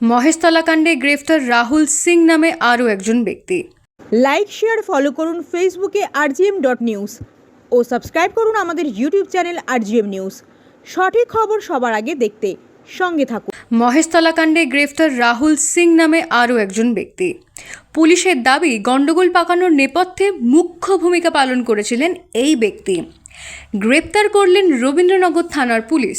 মহেশতলা কাণ্ডে গ্রেফতার রাহুল সিং নামে আরও একজন ব্যক্তি। লাইক শেয়ার ফলো করুন ফেসবুকে আরজিএম ডট নিউজ ও সাবস্ক্রাইব করুন আমাদের ইউটিউব চ্যানেল আরজিএম নিউজ সঠিক খবর সবার আগে দেখতে সঙ্গে থাকুন। মহেশতলা কাণ্ডে গ্রেফতার রাহুল সিং নামে আরও একজন ব্যক্তি। পুলিশের দাবি গণ্ডগোল পাকানোর নেপথ্যে মুখ্য ভূমিকা পালন করেছিলেন এই ব্যক্তি। গ্রেপ্তার করলেন রবীন্দ্রনগর থানার পুলিশ।